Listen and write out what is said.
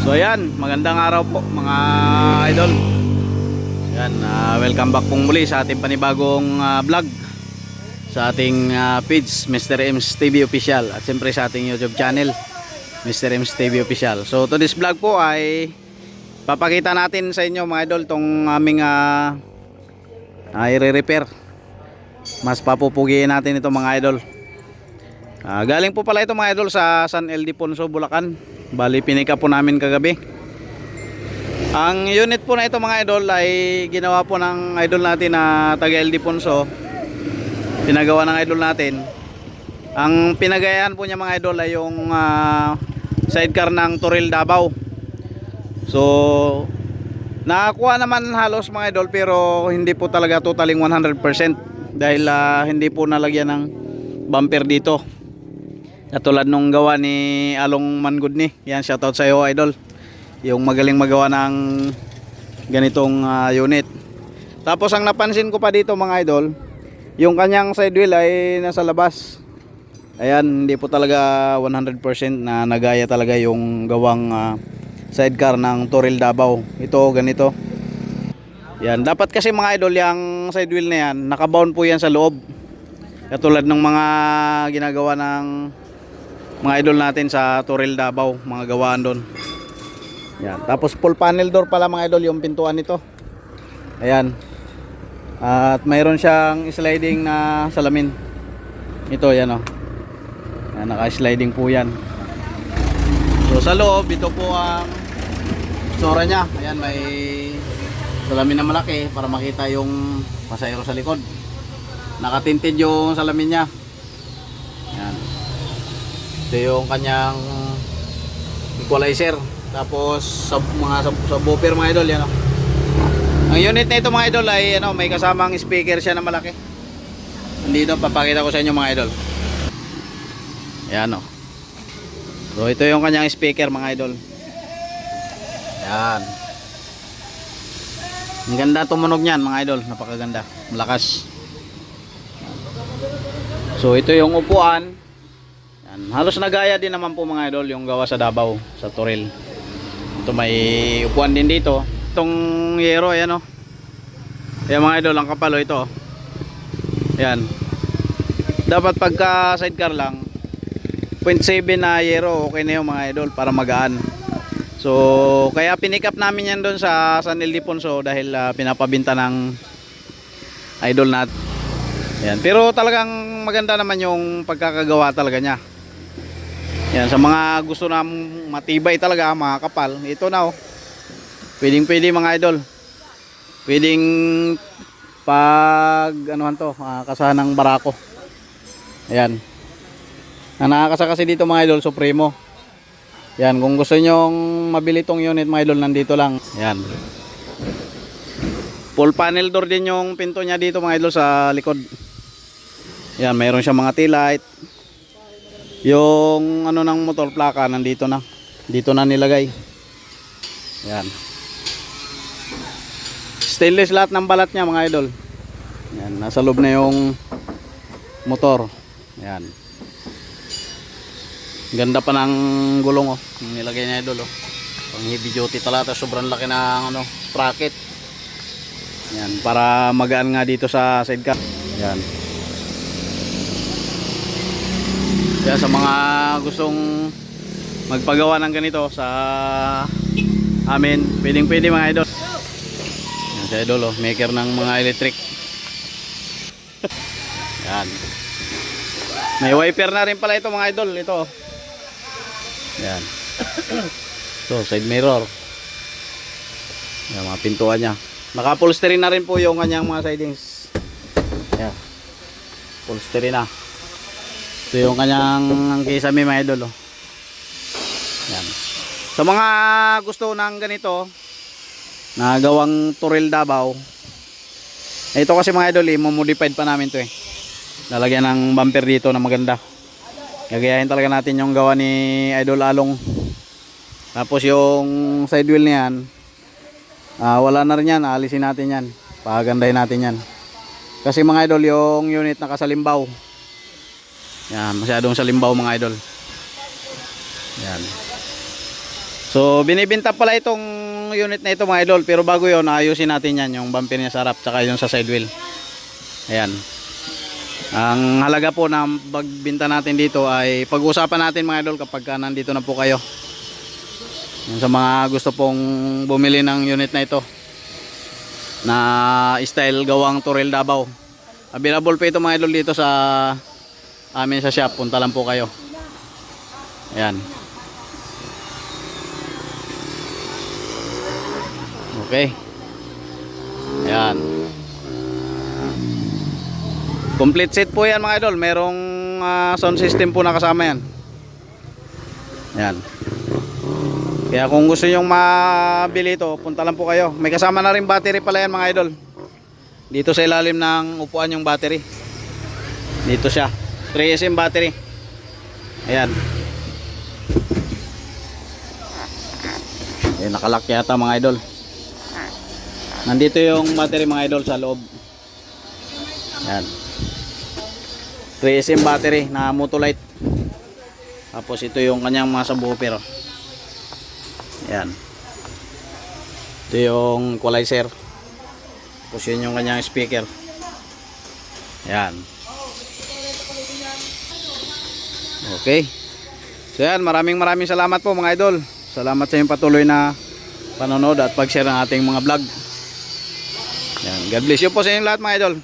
So ayan, magandang araw po mga idol. Yan, ah, welcome back pong muli sa ating panibagong ah, vlog sa ating ah, page Mr. M's TV Official at siyempre sa ating YouTube channel Mr. M's TV Official. So today's vlog po ay papakita natin sa inyo mga idol tong aming uh, i-repair. Mas papupugiin natin ito mga idol. Ah, galing po pala ito mga idol sa San Ildefonso, Bulacan. Bali pinika po namin kagabi. Ang unit po na ito mga idol ay ginawa po ng idol natin na taga Ildefonso. Pinagawa ng idol natin. Ang pinagayahan po niya mga idol ay yung ah, sidecar ng Toril Davao. So nakakuha naman halos mga idol pero hindi po talaga totaling 100% dahil ah, hindi po nalagyan ng bumper dito. Katulad nung gawa ni Along Mangudni. Yan, shoutout sa iyo, idol. Yung magaling magawa ng ganitong ah, unit. Tapos ang napansin ko pa dito mga idol, yung kanyang side wheel ay nasa labas. Ayan, hindi po talaga 100% na nagaya talaga yung gawang ah, sidecar ng Toril Davao. Ito, ganito. Yan, dapat kasi mga idol, yung side wheel na yan, nakabound po yan sa loob. Katulad ng mga ginagawa ng mga idol natin sa Toril Davao, mga gawaan doon. Yan. Tapos full panel door pala mga idol yung pintuan nito. Ayan. At mayroon siyang sliding na salamin. Ito yan oh. Yan, naka-sliding po yan. So sa loob, ito po ang tsura niya. Ayan, may salamin na malaki para makita yung pasayro sa likod. Nakatinted yung salamin niya. Ito yung kanyang equalizer. Tapos sa mga sa, sa buffer mga idol yan oh. Ang unit na ito mga idol ay ano, may kasamang speaker siya na malaki. Nandito papakita ko sa inyo mga idol. Yan oh. So ito yung kanyang speaker mga idol. Yan. Ang ganda tumunog niyan mga idol, napakaganda. Malakas. So ito yung upuan. Yan. Halos nagaya din naman po mga idol yung gawa sa Davao, sa Toril. Ito may upuan din dito. Itong yero, ayan o. Ayan mga idol, ang kapalo ito. Ayan. Dapat pagka sidecar lang, 0.7 na yero, okay na yung mga idol para magaan. So, kaya pinick up namin yan doon sa San Ildefonso dahil ah, pinapabinta ng idol natin. Ayan. Pero talagang maganda naman yung pagkakagawa talaga niya. Yan, sa mga gusto na matibay talaga, mga kapal, ito na oh. Pwedeng pwede mga idol. Pwedeng pag anuhan to, uh, kasahan ng barako. Ayan. Ang nakakasa kasi dito mga idol, Supremo. Yan, kung gusto nyong mabili tong unit mga idol, nandito lang. Yan. Full panel door din yung pinto niya dito mga idol sa likod. Yan, mayroon siyang mga tail light. Yung ano ng motor plaka nandito na. Dito na nilagay. Yan. Stainless lahat ng balat niya mga idol. Yan, nasa loob na yung motor. Yan. Ganda pa ng gulong oh. Nilagay niya idol oh. Pang heavy duty talaga sobrang laki ng ano, sprocket. Yan, para magaan nga dito sa sidecar. Yan. Kaya sa mga gustong magpagawa ng ganito sa amin, pwedeng pwede mga idol. Yan si idol oh, maker ng mga electric. Yan. May wiper na rin pala ito mga idol, ito. oh. Yan. So, side mirror. Yan, mga pintuan niya. Naka-upholstery na rin po yung kanyang mga sidings. Yan. Upholstery na. Ito yung kanyang kisame mga idol. Oh. Yan. Sa mga gusto ng ganito, na gawang Toril Davao, ito kasi mga idol, i-modified pa namin to eh. Lalagyan ng bumper dito na maganda. Gagayahin talaga natin yung gawa ni Idol Along. Tapos yung side wheel niyan, ah, wala na rin yan, alisin natin yan. Pagandahin natin yan. Kasi mga idol, yung unit nakasalimbaw. Yan, masyadong salimbaw mga idol. Yan. So, binibinta pala itong unit na ito mga idol. Pero bago yon ayusin natin yan. Yung bumper niya sa harap, tsaka yung sa side wheel. Ayan. Ang halaga po ng pagbinta natin dito ay pag-usapan natin mga idol kapag ka nandito na po kayo. Yung sa mga gusto pong bumili ng unit na ito na style gawang Torel Davao. Available po ito mga idol dito sa amin sa shop. Punta lang po kayo. Ayan. Okay. Ayan. Complete set po yan mga idol. Merong ah, sound system po na kasama yan. Ayan. Kaya kung gusto nyong mabili ito, punta lang po kayo. May kasama na rin battery pala yan mga idol. Dito sa ilalim ng upuan yung battery. Dito siya. 3SM battery. Ayan. Eh, nakalak yata mga idol. Nandito yung battery mga idol sa loob. Ayan. 3SM battery na Motolite. Tapos ito yung kanyang mga subwoofer. Ayan. Ito yung equalizer. Tapos yun yung kanyang speaker. Ayan. Okay. So yan, maraming maraming salamat po mga idol. Salamat sa inyong patuloy na panonood at pag-share ng ating mga vlog. Yan. God bless you po sa inyong lahat mga idol.